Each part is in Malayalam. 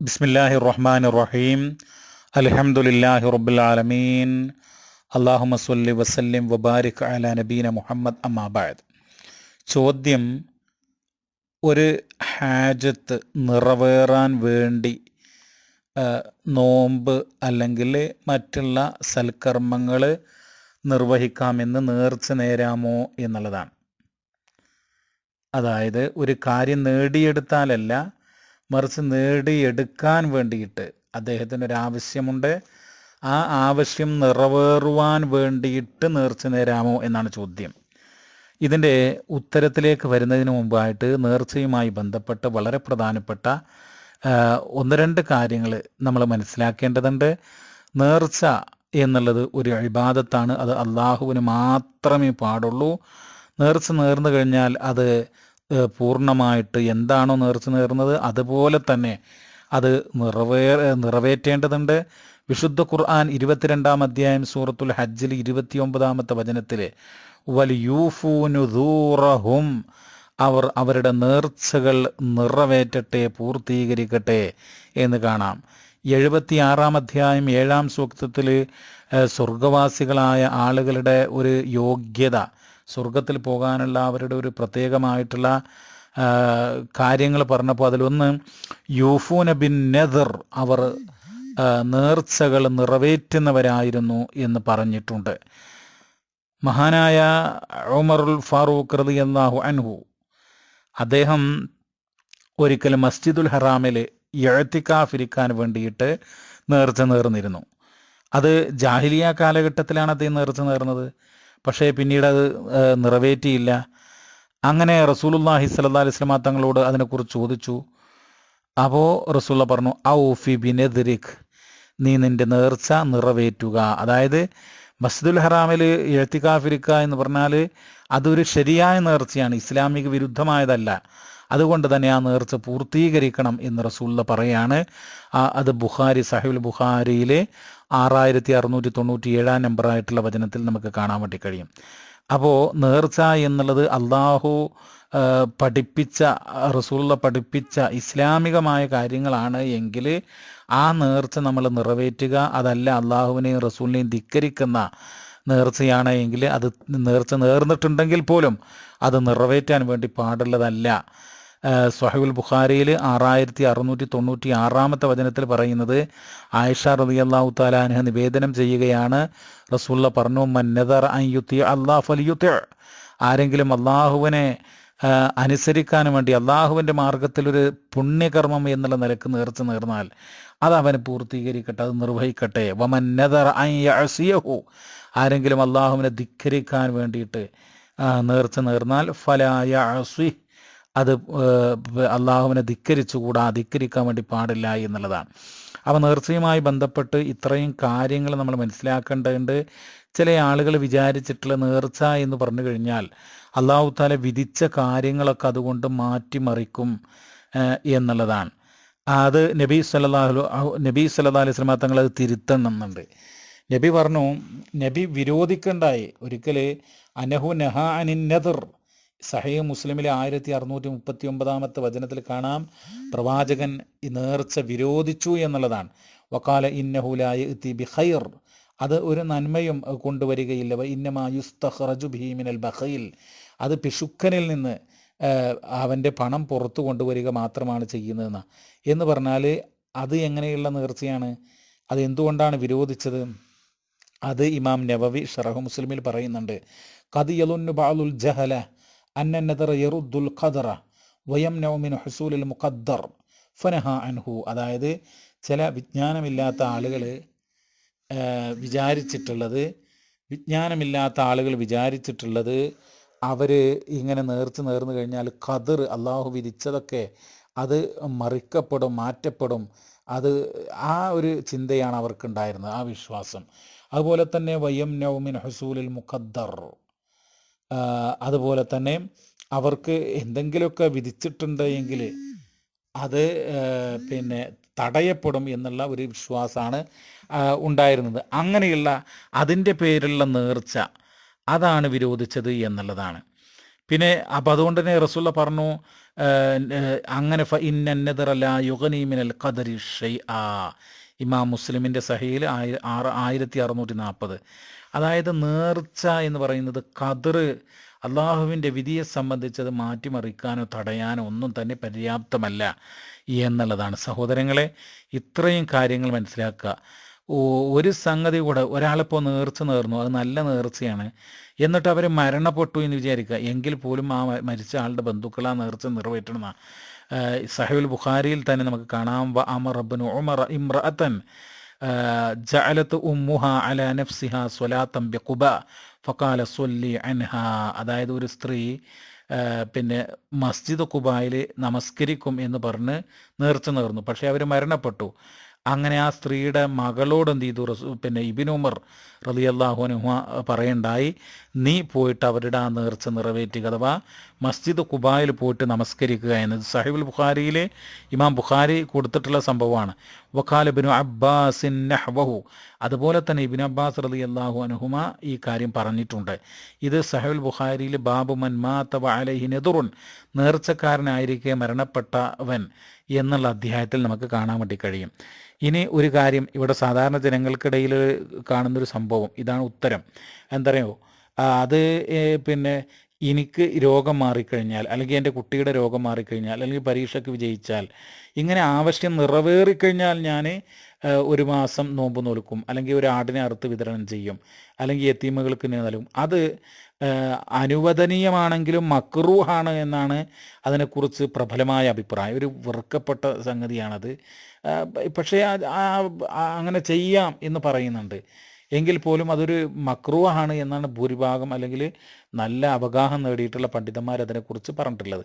ബിസ്മില്ലാഹി റഹ്മാൻ റഹീം അലഹമുല്ലാഹി റബ്ബിൽ ആലമീൻ അള്ളാഹുമ സല്ലി വസല്ലിം വബാരിക് അല നബീന മുഹമ്മദ് അമ്മാബാദ് ചോദ്യം ഒരു ഹാജത്ത് നിറവേറാൻ വേണ്ടി നോമ്പ് അല്ലെങ്കിൽ മറ്റുള്ള സൽക്കർമ്മങ്ങൾ നിർവഹിക്കാമെന്ന് നേർച്ച നേരാമോ എന്നുള്ളതാണ്. അതായത് ഒരു കാര്യം നേടിയെടുത്താലല്ല മറിച്ച് നേടിയെടുക്കാൻ വേണ്ടിയിട്ട് അദ്ദേഹത്തിന് ഒരു ആവശ്യമുണ്ട്. ആ ആവശ്യം നിറവേറുവാൻ വേണ്ടിയിട്ട് നേർച്ച നേരാമോ എന്നാണ് ചോദ്യം. ഇതിന്റെ ഉത്തരത്തിലേക്ക് വരുന്നതിന് മുമ്പായിട്ട് നേർച്ചയുമായി ബന്ധപ്പെട്ട് വളരെ പ്രധാനപ്പെട്ട ഒന്ന് രണ്ട് കാര്യങ്ങൾ നമ്മൾ മനസ്സിലാക്കേണ്ടതുണ്ട്. നേർച്ച എന്നുള്ളത് ഒരു അഴിബാദത്താണ് അത് അള്ളാഹുവിന് മാത്രമേ പാടുള്ളൂ. നേർച്ച നേർന്നു കഴിഞ്ഞാൽ അത് പൂർണമായിട്ട് എന്താണോ നേർച്ച നേർന്നത് അതുപോലെ തന്നെ അത് നിറവേ നിറവേറ്റേണ്ടതുണ്ട്. വിശുദ്ധ ഖുർആൻ ഇരുപത്തിരണ്ടാം അധ്യായം സൂറത്തുൽ ഹജ്ജിൽ ഇരുപത്തിയൊമ്പതാമത്തെ വചനത്തിൽ വലിയൂഫൂനുദൂറഹും അവർ അവരുടെ നേർച്ചകൾ നിറവേറ്റട്ടെ പൂർത്തീകരിക്കട്ടെ എന്ന് കാണാം. എഴുപത്തിയാറാം അധ്യായം ഏഴാം സൂക്തത്തിൽ സ്വർഗവാസികളായ ആളുകളുടെ ഒരു യോഗ്യത സ്വർഗത്തിൽ പോകാനുള്ള അവരുടെ ഒരു പ്രത്യേകമായിട്ടുള്ള കാര്യങ്ങൾ പറഞ്ഞപ്പോൾ അതിലൊന്ന് യൂഫൂന ബിൻ നെദർ അവർ നേർച്ചകൾ നിറവേറ്റുന്നവരായിരുന്നു എന്ന് പറഞ്ഞിട്ടുണ്ട്. മഹാനായ ഉമറുൽ ഫാറൂഖ് റതി അള്ളാഹു അൻഹു അദ്ദേഹം ഒരിക്കൽ മസ്ജിദുൽ ഹറാമിൽ എഴുത്തിക്കാഫിരിക്കാൻ വേണ്ടിയിട്ട് നേർച്ച നേർന്നിരുന്നു. അത് ജാഹിലിയ കാലഘട്ടത്തിലാണ് അദ്ദേഹം നേർച്ച നേർന്നത്. പക്ഷേ പിന്നീട് അത് നിറവേറ്റിയില്ല. അങ്ങനെ റസൂലുല്ലാഹി അലൈഹി സ്വലാ തങ്ങളോട് അതിനെക്കുറിച്ച് ചോദിച്ചു. അപ്പോൾ റസൂൽ പറഞ്ഞു ഔഫി ബിനെദിരിക് നീ നിന്റെ നേർച്ച നിറവേറ്റുക. അതായത് മസ്ജിദുൽ ഹറാമിൽ എഴുത്തിക്കാഫിരിക്ക എന്ന് പറഞ്ഞാൽ അതൊരു ശരിയായ നേർച്ചയാണ് ഇസ്ലാമിക വിരുദ്ധമായതല്ല. അതുകൊണ്ട് തന്നെ ആ നേർച്ച പൂർത്തീകരിക്കണം എന്ന് റസൂള്ള പറയാണ്. അത് ബുഖാരി സാഹിബുൽ ബുഖാരിയിലെ ആറായിരത്തി അറുന്നൂറ്റി തൊണ്ണൂറ്റി ഏഴാം നമ്പറായിട്ടുള്ള വചനത്തിൽ നമുക്ക് കാണാൻ വേണ്ടി കഴിയും. അപ്പോൾ നേർച്ച എന്നുള്ളത് അള്ളാഹു പഠിപ്പിച്ച റസൂള്ള പഠിപ്പിച്ച ഇസ്ലാമികമായ കാര്യങ്ങളാണ് എങ്കിൽ ആ നേർച്ച നമ്മൾ നിറവേറ്റുക അതല്ല അള്ളാഹുവിനെയും റസൂലിനെയും ധിക്കരിക്കുന്ന നേർച്ചയാണ് എങ്കിൽ അത് നേർച്ച നേർന്നിട്ടുണ്ടെങ്കിൽ പോലും അത് നിറവേറ്റാൻ വേണ്ടി പാടുള്ളതല്ല. സ്വഹബുൽ ബുഖാരിയിൽ ആറായിരത്തി അറുന്നൂറ്റി തൊണ്ണൂറ്റി ആറാമത്തെ വചനത്തിൽ പറയുന്നത് ആയിഷ റതി അള്ളാഹു താലാൻഹ നിവേദനം ചെയ്യുകയാണ്. റസൂള്ള പറഞ്ഞു മന്നദർ അയ്യുത്തി അള്ളാഹ് അലിയുത്തി ആരെങ്കിലും അള്ളാഹുവിനെ അനുസരിക്കാൻ വേണ്ടി അള്ളാഹുവിന്റെ മാർഗത്തിലൊരു പുണ്യകർമ്മം എന്നുള്ള നിലയ്ക്ക് നേർച്ച നേർന്നാൽ അത് അവന് പൂർത്തീകരിക്കട്ടെ അത് നിർവഹിക്കട്ടെ. വമന്നദർ അയ്യഹു ആരെങ്കിലും അള്ളാഹുവിനെ ധിക്കരിക്കാൻ വേണ്ടിയിട്ട് നേർച്ച നേർന്നാൽ ഫലായ അത് അള്ളാഹുവിനെ ധിക്കരിച്ചുകൂടാ ധിക്കരിക്കാൻ വേണ്ടി പാടില്ല എന്നുള്ളതാണ്. അപ്പോൾ നേർച്ചയുമായി ബന്ധപ്പെട്ട് ഇത്രയും കാര്യങ്ങൾ നമ്മൾ മനസ്സിലാക്കേണ്ടതുണ്ട്. ചില ആളുകൾ വിചാരിച്ചിട്ടുള്ള നേർച്ച എന്ന് പറഞ്ഞു കഴിഞ്ഞാൽ അള്ളാഹു താല വിധിച്ച കാര്യങ്ങളൊക്കെ അതുകൊണ്ട് മാറ്റിമറിക്കും എന്നുള്ളതാണ്. അത് നബി സല്ലാഹു നബി സല്ലാ അലൈഹി വസല്ലമ തങ്ങൾ അത് തിരുത്തണമെന്നുണ്ട് നബി പറഞ്ഞു നബി വിരോധിക്കണ്ടായി. ഒരിക്കൽ അനഹു നഹ അനിൻ നദർ. സഹീഹ് മുസ്ലിമിലെ ആയിരത്തി അറുന്നൂറ്റി മുപ്പത്തി ഒമ്പതാമത്തെ വചനത്തിൽ കാണാം. പ്രവാചകൻ നേർച്ച വിരോധിച്ചു എന്നുള്ളതാണ്. വക്കാല ഇന്നഹുലായ ഇത്തി ബി ഖൈർ അത് ഒരു നന്മയും കൊണ്ടുവരികയില്ല. ഇന്നമായുസ്തഹ്റജു ഭീമിനൽ ബഹയിൽ അത് പിശുക്കനിൽ നിന്ന് അവന്റെ പണം പുറത്തു കൊണ്ടുവരിക മാത്രമാണ് ചെയ്യുന്നതെന്ന്. എന്ന് പറഞ്ഞാൽ അത് എങ്ങനെയുള്ള നേർച്ചയാണ്? അത് എന്തുകൊണ്ടാണ് വിരോധിച്ചത്? അത് ഇമാം നവവി ഷറഹു മുസ്ലിമിൽ പറയുന്നുണ്ട്. കദിയലുന്നു ബാലുൽ ജഹല. അന്നന്നദർ യറുദ്ദുൽ ഖദറ വയം നൗമിൻ ഹുസൂലുൽ മുഖദ്ദർ ഫനഹ അൻഹു. അതായത് ചില വിജ്ഞാനമില്ലാത്ത ആളുകൾ വിചാരിച്ചിട്ടുള്ളത് വിജ്ഞാനമില്ലാത്ത ആളുകൾ വിചാരിച്ചിട്ടുള്ളത് അവർ ഇങ്ങനെ നേർച്ച് നേർന്നു കഴിഞ്ഞാൽ ഖദർ അള്ളാഹു വിധിച്ചതൊക്കെ അത് മറിക്കപ്പെടും മാറ്റപ്പെടും. അത് ആ ഒരു ചിന്തയാണ് അവർക്കുണ്ടായിരുന്നത് ആ വിശ്വാസം. അതുപോലെ തന്നെ വയം നൗമിൻ ഹസൂലിൽ മുഖദ്ദർ. അതുപോലെ തന്നെ അവർക്ക് എന്തെങ്കിലുമൊക്കെ വിധിച്ചിട്ടുണ്ട് എങ്കിൽ അത് പിന്നെ തടയപ്പെടും എന്നുള്ള ഒരു വിശ്വാസമാണ് ഉണ്ടായിരുന്നത്. അങ്ങനെയുള്ള അതിന്റെ പേരിലുള്ള നേർച്ച അതാണ് വിരോധിച്ചത് എന്നുള്ളതാണ്. പിന്നെ അപ്പം അതുകൊണ്ട് തന്നെ റസുള്ള പറഞ്ഞു അങ്ങനെ ഫ ഇന്നന്നതറല്ല യുഗനീമിനൽ കദരി ഷെയ് ആ. ഇമാം മുസ്ലിമിന്റെ സഹയിൽ ആയിരത്തി അറുന്നൂറ്റി നാൽപ്പത്. അതായത് നേർച്ച എന്ന് പറയുന്നത് കതിർ അള്ളാഹുവിന്റെ വിധിയെ സംബന്ധിച്ചത് മാറ്റിമറിക്കാനോ തടയാനോ ഒന്നും തന്നെ പര്യാപ്തമല്ല എന്നുള്ളതാണ്. സഹോദരങ്ങളെ ഇത്രയും കാര്യങ്ങൾ മനസ്സിലാക്കുക. ഒരു സംഗതി കൂടെ ഒരാളിപ്പോൾ നേർച്ച നേർന്നു അത് നല്ല നേർച്ചയാണ്. എന്നിട്ട് അവർ മരണപ്പെട്ടു എന്ന് വിചാരിക്കുക. എങ്കിൽ പോലും ആ മരിച്ച ആളുടെ ബന്ധുക്കൾ ആ നേർച്ച നിറവേറ്റണമെന്നാണ്. സഹുൽ ബുഖാരിയിൽ തന്നെ നമുക്ക് കാണാം. വ അമർ റബ്ബിന് ഉമർ ഇമ്രഅത്തൻ ജഅലത്ത് ഉമ്മുഹ അല നഫ്സിഹ സ്വലാത്തം ബിഖുബ ഫക്കാല സൊല്ലി അൻഹ അതായത് ഒരു സ്ത്രീ പിന്നെ മസ്ജിദ് കുബായിൽ നമസ്കരിക്കും എന്ന് പറഞ്ഞ് നേർച്ച നേർന്നു. പക്ഷേ അവർ മരണപ്പെട്ടു. അങ്ങനെ ആ സ്ത്രീയുടെ മകളോട് എന്ത് ചെയ്തു? റസൂ പിന്നെ ഇബിൻ ഉമർ റലി അള്ളാഹുനുഹ പറയണ്ടായി നീ പോയിട്ട് അവരുടെ ആ നേർച്ച നിറവേറ്റുക അഥവാ മസ്ജിദ് കുബായിൽ പോയിട്ട് നമസ്കരിക്കുക എന്നത് സാഹിബുൽ ബുഖാരിയിലെ ഇമാം ബുഖാരി കൊടുത്തിട്ടുള്ള സംഭവമാണ്. വഖാൽ ബിനു അബ്ബാസിൻ നഹ്വഹു. അതുപോലെ തന്നെ ഇബിൻ അബ്ബാസ് റലി അള്ളാഹു അനുഹുമ ഈ കാര്യം പറഞ്ഞിട്ടുണ്ട്. ഇത് സഹുൽ ബുഖാരിയിൽ ബാബു മൻമാ തവ അലഹിനെതുറുൻ നേർച്ചക്കാരനായിരിക്കെ മരണപ്പെട്ടവൻ. എന്നുള്ള അധ്യായത്തിൽ നമുക്ക് കാണാൻ വേണ്ടി കഴിയും. ഇനി ഒരു കാര്യം ഇവിടെ സാധാരണ ജനങ്ങൾക്കിടയിൽ കാണുന്നൊരു സംഭവം ഇതാണ് ഉത്തരം. എന്താ പറയുക അത് പിന്നെ എനിക്ക് രോഗം മാറിക്കഴിഞ്ഞാൽ അല്ലെങ്കിൽ എന്റെ കുട്ടിയുടെ രോഗം മാറിക്കഴിഞ്ഞാൽ അല്ലെങ്കിൽ പരീക്ഷയ്ക്ക് വിജയിച്ചാൽ ഇങ്ങനെ ആവശ്യം നിറവേറിക്കഴിഞ്ഞാൽ ഞാൻ ഒരു മാസം നോമ്പ് നോൽക്കും അല്ലെങ്കിൽ ഒരു ആടിനെ അറുത്ത് വിതരണം ചെയ്യും അല്ലെങ്കിൽ എത്തീമകൾക്ക് നൽകും അത് അനുവദനീയമാണെങ്കിലും മക്രൂഹാണ് എന്നാണ് അതിനെക്കുറിച്ച് പ്രബലമായ അഭിപ്രായം. ഒരു വെറുക്കപ്പെട്ട സംഗതിയാണത്. പക്ഷേ അങ്ങനെ ചെയ്യാം എന്ന് പറയുന്നുണ്ട്. എങ്കിൽ പോലും അതൊരു മക്രൂഹാണ് എന്നാണ് ഭൂരിഭാഗം അല്ലെങ്കിൽ നല്ല അവഗാഹം നേടിയിട്ടുള്ള പണ്ഡിതന്മാർ അതിനെക്കുറിച്ച് പറഞ്ഞിട്ടുള്ളത്.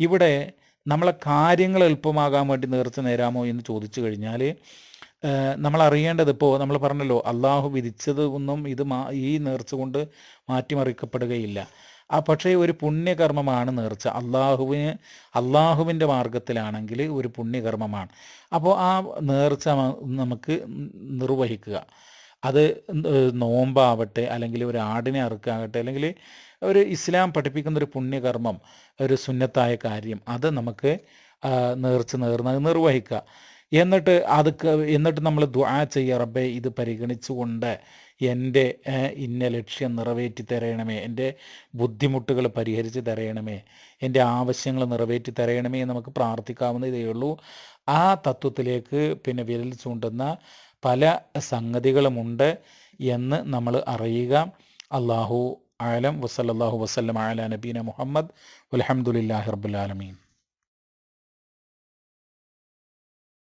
ഇവിടെ നമ്മളെ കാര്യങ്ങൾ എളുപ്പമാകാൻ വേണ്ടി നേർച്ച നേരാമോ എന്ന് ചോദിച്ചു കഴിഞ്ഞാൽ നമ്മൾ അറിയേണ്ടത് ഇപ്പോൾ നമ്മൾ പറഞ്ഞല്ലോ അള്ളാഹു വിധിച്ചത് ഒന്നും ഇത് ഈ നേർച്ച കൊണ്ട് മാറ്റിമറിക്കപ്പെടുകയില്ല. ആ പക്ഷേ ഒരു പുണ്യകർമ്മമാണ് നേർച്ച. അള്ളാഹുവിന് അള്ളാഹുവിന്റെ മാർഗത്തിലാണെങ്കിൽ ഒരു പുണ്യകർമ്മമാണ്. അപ്പോൾ ആ നേർച്ച നമുക്ക് നിർവഹിക്കുക. അത് നോമ്പാവട്ടെ അല്ലെങ്കിൽ ഒരു ആടിനെ അറുക്കാകട്ടെ അല്ലെങ്കിൽ ഒരു ഇസ്ലാം പഠിപ്പിക്കുന്ന ഒരു പുണ്യകർമ്മം ഒരു സുന്നത്തായ കാര്യം അത് നമുക്ക് നേർച്ച നേർന്ന് നിർവഹിക്കുക. എന്നിട്ട് അത് എന്നിട്ട് നമ്മൾ ദ്വാ ചെയ്യ റബ്ബെ ഇത് പരിഗണിച്ചുകൊണ്ട് എന്റെ ഇന്ന ലക്ഷ്യം നിറവേറ്റി തരയണമേ എന്റെ ബുദ്ധിമുട്ടുകൾ പരിഹരിച്ച് തരയണമേ എന്റെ ആവശ്യങ്ങൾ നിറവേറ്റി തരയണമേ എന്ന് നമുക്ക് പ്രാർത്ഥിക്കാവുന്ന ഇതേ ഉള്ളൂ. ആ തത്വത്തിലേക്ക് പിന്നെ വിരൽ ചൂണ്ടുന്ന പല സംഗതികളുമുണ്ട് എന്ന് നമ്മൾ അറിയുക. അള്ളാഹു ആലം. വസല്ലാഹു വസ്ലം ആല നബീന മുഹമ്മദ്. അലഹമുല്ലാ റബുലാലമീൻ